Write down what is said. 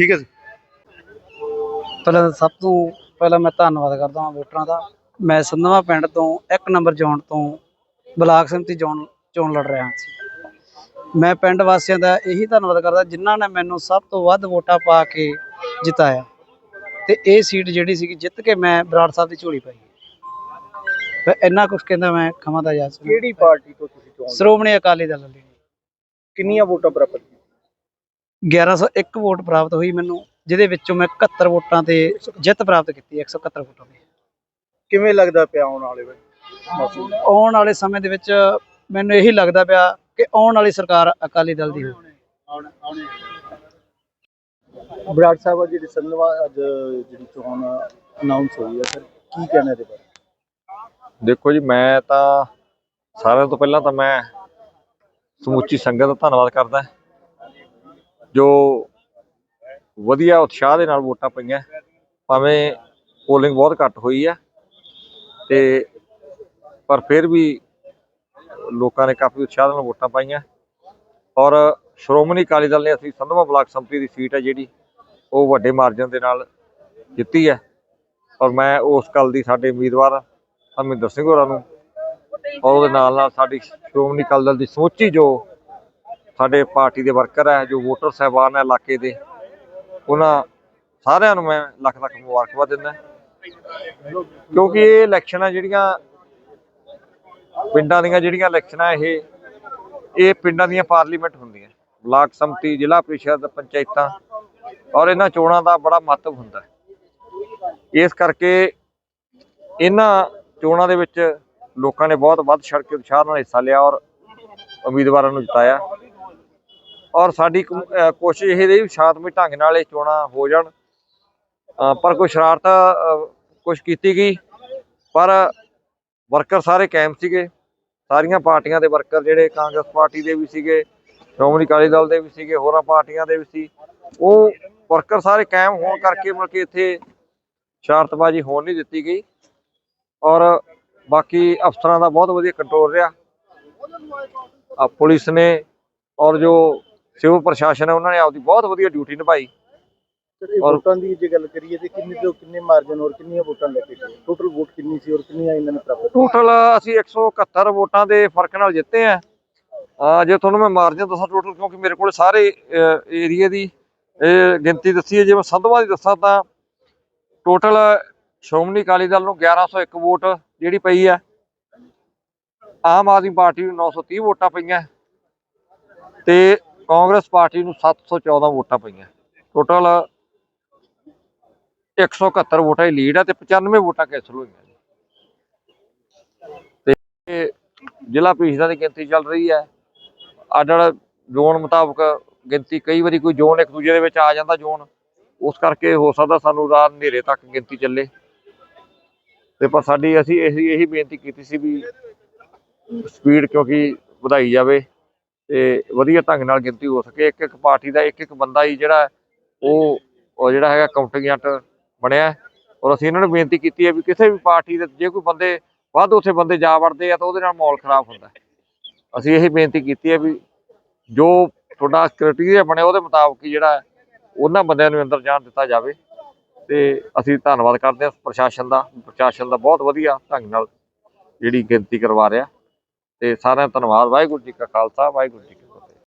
ਠੀਕ ਹੈ ਜੀ। ਪਹਿਲਾਂ ਤਾਂ ਸਭ ਤੋਂ ਪਹਿਲਾਂ ਮੈਂ ਧੰਨਵਾਦ ਕਰਦਾ ਹਾਂ ਵੋਟਰਾਂ ਦਾ। ਮੈਂ ਸੰਧਵਾ ਪਿੰਡ ਤੋਂ ਇੱਕ ਨੰਬਰ ਜ਼ੋਨ ਤੋਂ ਬਲਾਕ ਸੰਮਤੀ ਜ਼ੋਨ ਚੋਣ ਲੜ ਰਿਹਾ ਸੀ। ਮੈਂ ਪਿੰਡ ਵਾਸੀਆਂ ਦਾ ਇਹੀ ਧੰਨਵਾਦ ਕਰਦਾ ਜਿਨ੍ਹਾਂ ਨੇ ਮੈਨੂੰ ਸਭ ਤੋਂ ਵੱਧ ਵੋਟਾਂ ਪਾ ਕੇ ਜਿਤਾਇਆ। ਤੇ ਇਹ ਸੀਟ ਜਿਹੜੀ ਸੀਗੀ ਜਿੱਤ ਕੇ ਮੈਂ ਬਰਾੜ ਸਾਹਿਬ ਦੀ ਝੋਲੀ ਪਾਈ। ਮੈਂ ਇੰਨਾ ਕੁਝ ਕਹਿੰਦਾ ਮੈਂ ਖਮਾ ਦਾ ਯਾਦ ਕਿਹੜੀ ਪਾਰਟੀ ਤੋਂ ਤੁਸੀਂ ਚੋਣ ਸ਼੍ਰੋਮਣੀ ਅਕਾਲੀ ਦਲ ਲਈ ਕਿੰਨੀਆਂ ਵੋਟਾਂ ਪ੍ਰਾਪਤ 1101 ਵੋਟ ਪ੍ਰਾਪਤ ਹੋਈ ਮੈਨੂੰ ਜਿਹਦੇ ਵਿੱਚੋਂ ਮੈਂ 71 ਵੋਟਾਂ ਤੇ ਜਿੱਤ ਪ੍ਰਾਪਤ ਕੀਤੀ 171 ਵੋਟਾਂ ਤੇ ਕਿਵੇਂ ਲੱਗਦਾ ਪਿਆ ਆਉਣ ਵਾਲੇ ਮੌਸਮ ਆਉਣ ਵਾਲੇ ਸਮੇਂ ਦੇ ਵਿੱਚ ਮੈਨੂੰ ਇਹੀ ਲੱਗਦਾ ਪਿਆ ਕਿ ਆਉਣ ਵਾਲੀ ਸਰਕਾਰ ਅਕਾਲੀ ਦਲ ਦੀ ਹੋਵੇ। ਬਰਾੜ ਸਾਹਿਬ ਜਿਹੜੀ ਸੰਧਵਾ ਅੱਜ ਜਿਹੜੀ ਚੋਣ ਅਨਾਉਂਸ ਹੋਈ ਹੈ ਸਰ ਕੀ ਕਹਿਣਾ ਇਹਦੇ ਬਾਰੇ? ਦੇਖੋ ਜੀ ਮੈਂ ਤਾਂ ਸਾਰਿਆਂ ਤੋਂ ਪਹਿਲਾਂ ਤਾਂ ਮੈਂ ਸਮੁੱਚੀ ਸੰਗਤ ਦਾ ਧੰਨਵਾਦ ਕਰਦਾ। ਜੋ ਵਧੀਆ ਉਤਸ਼ਾਹ ਦੇ ਨਾਲ ਵੋਟਾਂ ਪਈਆਂ, ਭਾਵੇਂ ਪੋਲਿੰਗ ਬਹੁਤ ਘੱਟ ਹੋਈ ਹੈ ਤੇ ਪਰ ਫਿਰ ਵੀ ਲੋਕਾਂ ਨੇ ਕਾਫੀ ਉਤਸ਼ਾਹ ਨਾਲ ਵੋਟਾਂ ਪਾਈਆਂ। ਔਰ ਸ਼੍ਰੋਮਣੀ ਅਕਾਲੀ ਦਲ ਨੇ ਅਸੀਂ ਸੰਧਵਾ ਬਲਾਕ ਸੰਮਤੀ ਦੀ ਸੀਟ ਹੈ ਜਿਹੜੀ, ਉਹ ਵੱਡੇ ਮਾਰਜਨ ਦੇ ਨਾਲ ਜਿੱਤੀ ਹੈ ਔਰ ਮੈਂ ਉਸ ਕੱਲ ਦੀ ਸਾਡੇ ਉਮੀਦਵਾਰ ਅਮਰਿੰਦਰ ਸਿੰਘ ਹੋਰਾਂ ਨੂੰ, ਔਰ ਉਹਦੇ ਨਾਲ ਨਾਲ ਸਾਡੀ ਸ਼੍ਰੋਮਣੀ ਅਕਾਲੀ ਦਲ ਦੀ ਸਮੁੱਚੀ ਜੋ ਸਾਡੇ ਪਾਰਟੀ ਦੇ ਵਰਕਰ ਹੈ, ਜੋ ਵੋਟਰ ਸਹਿਬਾਨ ਹੈ ਇਲਾਕੇ ਦੇ, ਉਹਨਾਂ ਸਾਰਿਆਂ ਨੂੰ ਮੈਂ ਲੱਖ ਲੱਖ ਮੁਬਾਰਕਬਾਦ ਦਿੰਦਾ ਕਿਉਂਕਿ ਇਹ ਇਲੈਕਸ਼ਨਾਂ ਜਿਹੜੀਆਂ, ਪਿੰਡਾਂ ਦੀਆਂ ਜਿਹੜੀਆਂ ਇਲੈਕਸ਼ਨਾਂ ਇਹ ਇਹ ਪਿੰਡਾਂ ਦੀਆਂ ਪਾਰਲੀਮੈਂਟ ਹੁੰਦੀਆਂ, ਬਲਾਕ ਸੰਮਤੀ, ਜ਼ਿਲ੍ਹਾ ਪ੍ਰੀਸ਼ਦ, ਪੰਚਾਇਤਾਂ, ਔਰ ਇਹਨਾਂ ਚੋਣਾਂ ਦਾ ਬੜਾ ਮਹੱਤਵ ਹੁੰਦਾ ਇਸ ਕਰਕੇ ਇਹਨਾਂ ਚੋਣਾਂ ਦੇ ਵਿੱਚ ਲੋਕਾਂ ਨੇ ਬਹੁਤ ਵੱਧ ਛੜ ਕੇ ਉਤਸ਼ਾਹ ਨਾਲ ਹਿੱਸਾ ਲਿਆ ਔਰ ਉਮੀਦਵਾਰਾਂ ਨੂੰ ਜਿਤਾਇਆ। ਔਰ ਸਾਡੀ ਕੋਸ਼ਿਸ਼ ਇਹ ਰਹੀ ਵੀ ਸ਼ਾਂਤਮਈ ਢੰਗ ਨਾਲ ਇਹ ਚੋਣਾਂ ਹੋ ਜਾਣ। ਪਰ ਕੋਈ ਸ਼ਰਾਰਤ ਕੁਝ ਕੀਤੀ ਗਈ। ਪਰ ਵਰਕਰ ਸਾਰੇ ਕਾਇਮ ਸੀਗੇ। ਸਾਰੀਆਂ ਪਾਰਟੀਆਂ ਦੇ ਵਰਕਰ ਜਿਹੜੇ ਕਾਂਗਰਸ ਪਾਰਟੀ ਦੇ ਵੀ ਸੀਗੇ, ਸ਼੍ਰੋਮਣੀ ਅਕਾਲੀ ਦਲ ਦੇ ਵੀ ਸੀਗੇ, ਹੋਰਾਂ ਪਾਰਟੀਆਂ ਦੇ ਵੀ ਸੀ, ਉਹ ਵਰਕਰ ਸਾਰੇ ਕਾਇਮ ਹੋਣ ਕਰਕੇ ਮਤਲਬ ਕਿ ਇੱਥੇ ਸ਼ਰਾਰਤਬਾਜ਼ੀ ਹੋਣ ਨਹੀਂ ਦਿੱਤੀ ਗਈ। ਔਰ ਬਾਕੀ ਅਫਸਰਾਂ ਦਾ ਬਹੁਤ ਵਧੀਆ ਕੰਟਰੋਲ ਰਿਹਾ। ਆ ਪੁਲਿਸ ਨੇ ਔਰ ਜੋ ਸਿਵਲ ਪ੍ਰਸ਼ਾਸਨ ਉਹਨਾਂ ਨੇ ਆਪਦੀ ਬਹੁਤ ਵਧੀਆ ਡਿਊਟੀ ਨਿਭਾਈ। ਔਰ- ਵੋਟਾਂ ਦੀ ਜੇ ਗੱਲ ਕਰੀਏ ਤੇ ਕਿੰਨੇ ਤੋਂ ਕਿੰਨੇ ਮਾਰਜਨ ਔਰ ਕਿੰਨੀਆਂ ਵੋਟਾਂ ਲੈ ਕੇ ਗਏ? ਟੋਟਲ ਵੋਟ ਕਿੰਨੀ ਸੀ ਔਰ ਕਿੰਨੀਆਂ ਇਹਨਾਂ ਨੇ ਪ੍ਰਾਪਤ ਟੋਟਲ ਅਸੀਂ 171 ਵੋਟਾਂ ਦੇ ਫ਼ਰਕ ਨਾਲ ਜਿੱਤੇ ਆ। ਆ ਜੇ ਤੁਹਾਨੂੰ ਮੈਂ ਮਾਰਜਨ ਦੱਸਾਂ ਟੋਟਲ ਕਿਉਂਕਿ ਮੇਰੇ ਕੋਲ ਸਾਰੇ ਏਰੀਆ ਦੀ ਇਹ ਗਿਣਤੀ ਦੱਸੀ ਹੈ ਜੇ ਮੈਂ ਸੰਧਵਾ ਦੀ ਦੱਸਾਂ ਤਾਂ ਟੋਟਲ ਸ਼੍ਰੋਮਣੀ ਅਕਾਲੀ ਦਲ ਨੂੰ 1101 ਵੋਟ ਜਿਹੜੀ ਪਈ ਹੈ। ਆਮ ਆਦਮੀ ਪਾਰਟੀ ਨੂੰ 930 ਵੋਟਾਂ ਪਈਆਂ। ਤੇ ਕਾਂਗਰਸ ਪਾਰਟੀ ਨੂੰ 714 ਵੋਟਾਂ ਪਈਆਂ। ਟੋਟਲ 171 ਵੋਟਾਂ ਦੀ ਲੀਡ ਹੈ ਤੇ 95 ਵੋਟਾਂ ਕੈਂਸਲ ਹੋਈਆਂ ਤੇ ਜ਼ਿਲ੍ਹਾ ਪ੍ਰੀਸ਼ਦਾਂ ਦੀ ਗਿਣਤੀ ਚੱਲ ਰਹੀ ਹੈ। ਅੱਡ ਅੱਡ ਜ਼ੋਨ ਮੁਤਾਬਕ ਗਿਣਤੀ ਕਈ ਵਾਰੀ ਕੋਈ ਜ਼ੋਨ ਇੱਕ ਦੂਜੇ ਦੇ ਵਿੱਚ ਆ ਜਾਂਦਾ ਜ਼ੋਨ। ਉਸ ਕਰਕੇ ਹੋ ਸਕਦਾ ਸਾਨੂੰ ਰਾਤ ਹਨੇਰੇ ਤੱਕ ਗਿਣਤੀ ਚੱਲੇ। ਤੇ ਪਰ ਸਾਡੀ ਅਸੀਂ ਇਹੀ ਇਹੀ ਬੇਨਤੀ ਕੀਤੀ ਸੀ ਵੀ ਸਪੀਡ ਕਿਉਂਕਿ ਵਧਾਈ ਜਾਵੇ। ਤੇ ਵਧੀਆ ਢੰਗ ਨਾਲ ਗਿਣਤੀ ਹੋ ਸਕੇ। ਇੱਕ ਇੱਕ ਪਾਰਟੀ ਦਾ ਇੱਕ ਇੱਕ ਬੰਦਾ ਹੀ ਜਿਹੜਾ ਉਹ ਜਿਹੜਾ ਹੈਗਾ ਕਾਊਂਟਿੰਗ ਬਣਿਆ ਔਰ ਅਸੀਂ ਇਹਨਾਂ ਨੂੰ ਬੇਨਤੀ ਕੀਤੀ ਹੈ ਵੀ ਕਿਸੇ ਵੀ ਪਾਰਟੀ ਦੇ ਜੇ ਕੋਈ ਬੰਦੇ, ਵੱਧ ਉੱਥੇ ਬੰਦੇ ਜਾ ਵੜਦੇ ਆ ਤਾਂ ਉਹਦੇ ਨਾਲ ਮਾਹੌਲ ਖਰਾਬ ਹੁੰਦਾ ਅਸੀਂ ਇਹ ਬੇਨਤੀ ਕੀਤੀ ਹੈ ਵੀ ਜੋ ਤੁਹਾਡਾ ਕ੍ਰਾਈਟੇਰੀਆ ਬਣਿਆ ਉਹਦੇ ਮੁਤਾਬਕ ਹੀ ਜਿਹੜਾ ਉਹਨਾਂ ਬੰਦਿਆਂ ਨੂੰ ਅੰਦਰ ਜਾਣ ਦਿੱਤਾ ਜਾਵੇ। ਤੇ ਅਸੀਂ ਧੰਨਵਾਦ ਕਰਦੇ ਹਾਂ ਪ੍ਰਸ਼ਾਸਨ ਦਾ। ਪ੍ਰਸ਼ਾਸਨ ਦਾ ਬਹੁਤ ਵਧੀਆ ਢੰਗ ਨਾਲ ਜਿਹੜੀ ਗਿਣਤੀ ਕਰਵਾ ਰਿਹਾ। ਤੇ ਸਾਰਿਆਂ ਦਾ ਧੰਨਵਾਦ ਵਾਹਿਗੁਰੂ ਜੀ ਕਾ ਖਾਲਸਾ ਵਾਹਿਗੁਰੂ ਜੀ